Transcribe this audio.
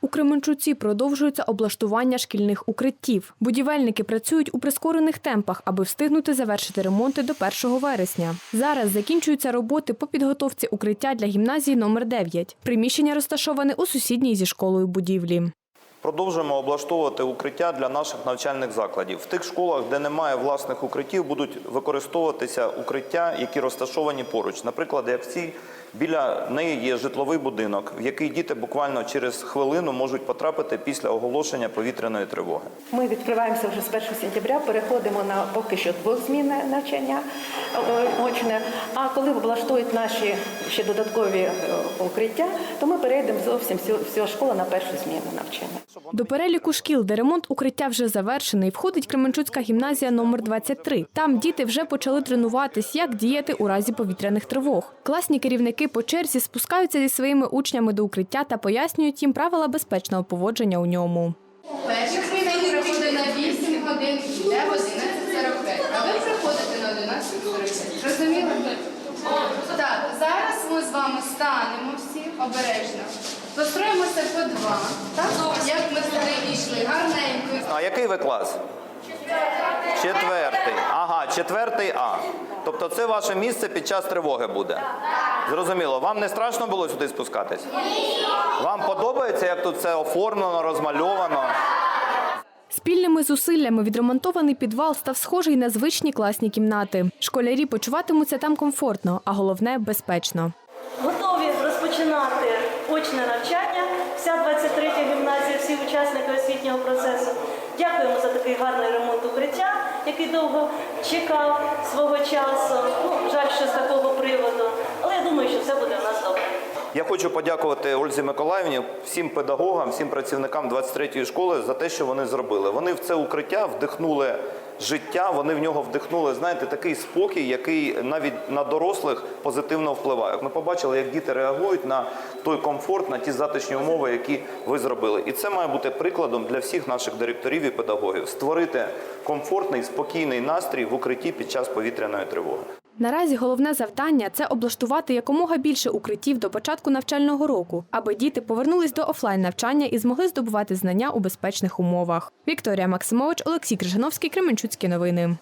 У Кременчуці продовжується облаштування шкільних укриттів. Будівельники працюють у прискорених темпах, аби встигнути завершити ремонти до 1 вересня. Зараз закінчуються роботи по підготовці укриття для гімназії номер 9. Приміщення розташоване у сусідній зі школою будівлі. Продовжуємо облаштовувати укриття для наших навчальних закладів. В тих школах, де немає власних укриттів, будуть використовуватися укриття, які розташовані поруч. Наприклад, як в цій біля неї є житловий будинок, в який діти буквально через хвилину можуть потрапити після оголошення повітряної тривоги. Ми відкриваємося вже з 1 сентября, переходимо на поки що двохзмінне навчання е, очне. А коли облаштують наші ще додаткові е, укриття, то ми перейдемо зовсім всю, всю школу на першу зміну навчання. До переліку шкіл, де ремонт укриття вже завершений, входить Кременчуцька гімназія номер 23. Там діти вже почали тренуватись, як діяти у разі повітряних тривог. Класні керівники по черзі спускаються зі своїми учнями до укриття та пояснюють їм правила безпечного поводження у ньому. Перша зміна приходить на 8 годин, йде в 11.45, а ви приходите на 11.45. Розуміли? Так, зараз ми з вами станемо всі обережно. Построїмося по два, так? Як ми сюди йшли, гарненько. А який ви клас? Четвертий. Ага, четвертий А. Тобто це ваше місце під час тривоги буде. Зрозуміло. Вам не страшно було сюди спускатись? Вам подобається, як тут все оформлено, розмальовано? Спільними зусиллями відремонтований підвал став схожий на звичні класні кімнати. Школярі почуватимуться там комфортно, а головне безпечно. Готові розпочинати очне навчання. Вся 23-я гімназія, всі учасники освітнього процесу. Дякуємо за такий гарний ремонт укриття, який довго чекав свого часу. Ну, жаль, що з такого приводу. Але я думаю, що все буде у нас добре. Я хочу подякувати Ользі Миколаївні, всім педагогам, всім працівникам 23-ї школи за те, що вони зробили. Вони в це укриття вдихнули життя, вони в нього вдихнули, знаєте, такий спокій, який навіть на дорослих позитивно впливає. Ми побачили, як діти реагують на той комфорт, на ті затишні умови, які ви зробили. І це має бути прикладом для всіх наших директорів і педагогів створити комфортний, спокійний настрій в укритті під час повітряної тривоги. Наразі головне завдання це облаштувати якомога більше укриттів до початку навчального року, аби діти повернулись до офлайн навчання і змогли здобувати знання у безпечних умовах. Вікторія Максимович, Олексій Крижановський, Кременчуцькі новини.